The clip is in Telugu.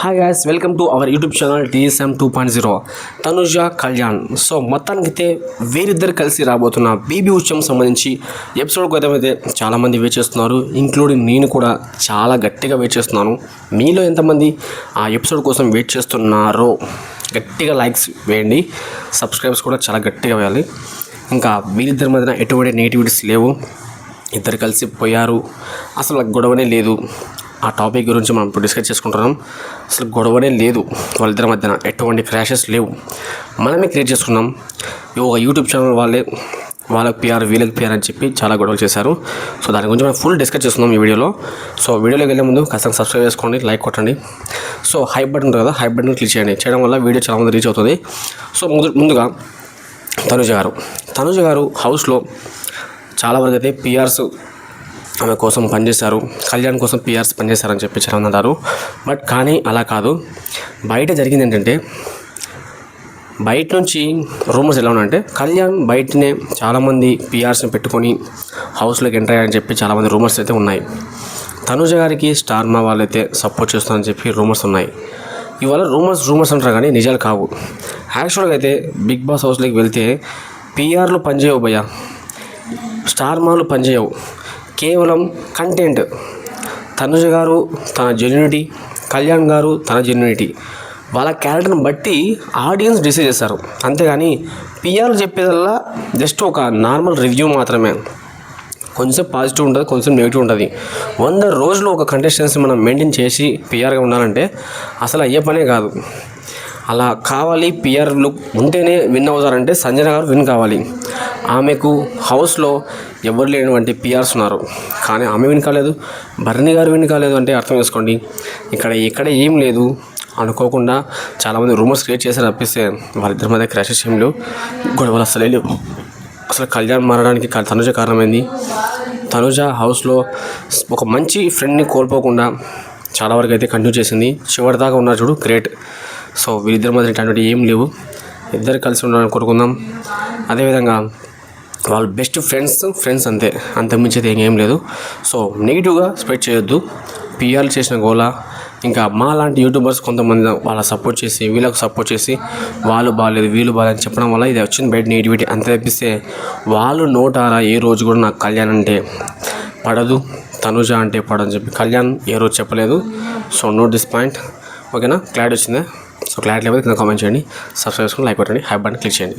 Hi guys welcome to our YouTube channel TSM two point zero Tanuja Kalyan so మొత్తానికైతే వీరిద్దరు కలిసి రాబోతున్న బీబీ ఉత్సవం సంబంధించి ఎపిసోడ్ కోసం అయితే చాలామంది వెయిట్ చేస్తున్నారు. ఇంక్లూడింగ్ నేను కూడా చాలా గట్టిగా వెయిట్ చేస్తున్నాను. మీలో ఎంతమంది ఆ ఎపిసోడ్ కోసం వెయిట్ చేస్తున్నారో గట్టిగా లైక్స్ వేయండి. సబ్స్క్రైబ్స్ కూడా చాలా గట్టిగా వేయాలి. ఇంకా వీరిద్దరి మధ్యన ఎటువంటి నెగిటివిటీస్ లేవు. ఇద్దరు కలిసి పోయారు. అసలు గొడవనే లేదు. ఆ టాపిక్ గురించి మనం ఇప్పుడు డిస్కస్ చేసుకుంటున్నాం. అసలు గొడవనే లేదు వాళ్ళిద్దరి మధ్యన. ఎటువంటి క్రాషెస్ లేవు. మనమే క్రియేట్ చేసుకున్నాం. ఒక యూట్యూబ్ ఛానల్ వాళ్ళే వాళ్ళకి పిఆర్ వీళ్ళకి పిఆర్ అని చెప్పి చాలా గొడవలు చేశారు. సో దాని గురించి మనం ఫుల్ డిస్కస్ చేస్తున్నాం ఈ వీడియోలో. సో వీడియోలోకి వెళ్ళే ముందు ఖచ్చితంగా సబ్స్క్రైబ్ చేసుకోండి లైక్ కొట్టండి. సో హై బటన్ ఉంటుంది కదా హై బటన్ క్లిక్ చేయండి. చేయడం వల్ల వీడియో చాలా మంది రీచ్ అవుతుంది. సో ముందు ముందుగా తనుజ గారు. తనుజ గారు హౌస్లో చాలా వరకు అయితే పిఆర్స్ ఆమె కోసం పనిచేశారు. కళ్యాణ్ కోసం పిఆర్స్ పనిచేశారని చెప్పి చాలా అన్నారు. బట్ కానీ అలా కాదు. బయట జరిగింది ఏంటంటే బయట నుంచి రూమర్స్ ఎలా ఉన్నాయంటే కళ్యాణ్ బయటనే చాలామంది పిఆర్స్ని పెట్టుకొని హౌస్లోకి ఎంటర్ అయ్యారని చెప్పి చాలామంది రూమర్స్ అయితే ఉన్నాయి. తనుజ గారికి స్టార్ మా వాళ్ళైతే సపోర్ట్ చేస్తారని చెప్పి రూమర్స్ ఉన్నాయి. ఇవాళ రూమర్స్ రూమర్స్ అంటారు కానీ నిజాలు కావు. యాక్చువల్గా అయితే బిగ్ బాస్ హౌస్లోకి వెళ్తే పిఆర్లు పనిచేయవు భయ్యా. స్టార్ మాలు పనిచేయవు. కేవలం కంటెంట్ తనుజ గారు తన జెన్యునిటీ కళ్యాణ్ గారు తన జెన్యునిటీ వాళ్ళ క్యారెక్టర్ని బట్టి ఆడియన్స్ డిసైడ్ చేస్తారు. అంతేగాని పిఆర్లు చెప్పేదల్లా జస్ట్ ఒక నార్మల్ రివ్యూ మాత్రమే. కొంచెం పాజిటివ్ ఉంటుంది కొంచెం నెగిటివ్ ఉంటుంది. వంద రోజులు ఒక కంటెస్టెన్సీ మనం మెయింటైన్ చేసి పిఆర్గా ఉండాలంటే అసలు అయ్యే పనే కాదు. అలా కావాలి పిఆర్లు ఉంటేనే విన్ అవుతారంటే సంజన గారు విన్ కావాలి. ఆమెకు హౌస్లో ఎవరు లేనటువంటి పిఆర్స్ ఉన్నారు. కానీ ఆమె విన్ కాలేదు. భరణి గారు విన్ కాలేదు అంటే అర్థం చేసుకోండి. ఇక్కడ ఎక్కడ ఏం లేదు. అనుకోకుండా చాలామంది రూమర్స్ క్రియేట్ చేశారు తప్పిస్తే వాళ్ళిద్దరి మధ్య క్రాషెస్ ఏం లేవు. గొడవలు అసలే లేవు. అసలు కళ్యాణ్ మారడానికి తనుజ కారణమైంది. తనుజ హౌస్లో ఒక మంచి ఫ్రెండ్ని కోల్పోకుండా చాలా వరకు అయితే కంటిన్యూ చేసింది. చివరి దాకా ఉన్నారు చూడు గ్రేట్ సో వీరిద్దరి మధ్య ఇట్లాంటివి ఏం లేవు. ఇద్దరు కలిసి ఉండాలని కోరుకుందాం. అదేవిధంగా వాళ్ళు బెస్ట్ ఫ్రెండ్స్ ఫ్రెండ్స్ అంతే. అంత మించేది ఏం లేదు. సో నెగిటివ్గా స్ప్రెడ్ చేయొద్దు. పిఆర్లు చేసిన గోలా ఇంకా మా లాంటి యూట్యూబర్స్ కొంతమంది వాళ్ళ సపోర్ట్ చేసి వీళ్ళకు సపోర్ట్ చేసి వాళ్ళు బాగాలేదు వీళ్ళు బాగాలేదు చెప్పడం వల్ల ఇది వచ్చింది బయట నెగిటివిటీ అంత తప్పిస్తే వాళ్ళు నోటారా ఏ రోజు కూడా నాకు కళ్యాణ్ అంటే పడదు. తనుజ అంటే పడని చెప్పి కళ్యాణ్ ఏ రోజు చెప్పలేదు. సో నో డిస్ పాయింట్ ఓకేనా క్లారిటీ వచ్చిందా? సో క్లారిటీ లేకపోతే కింద కామెంట్ చేయండి. సబ్స్క్రైబ్ చేసుకుని లైక్ కొట్టండి హ్యాప్ బటన్ క్లిక్ చేయండి.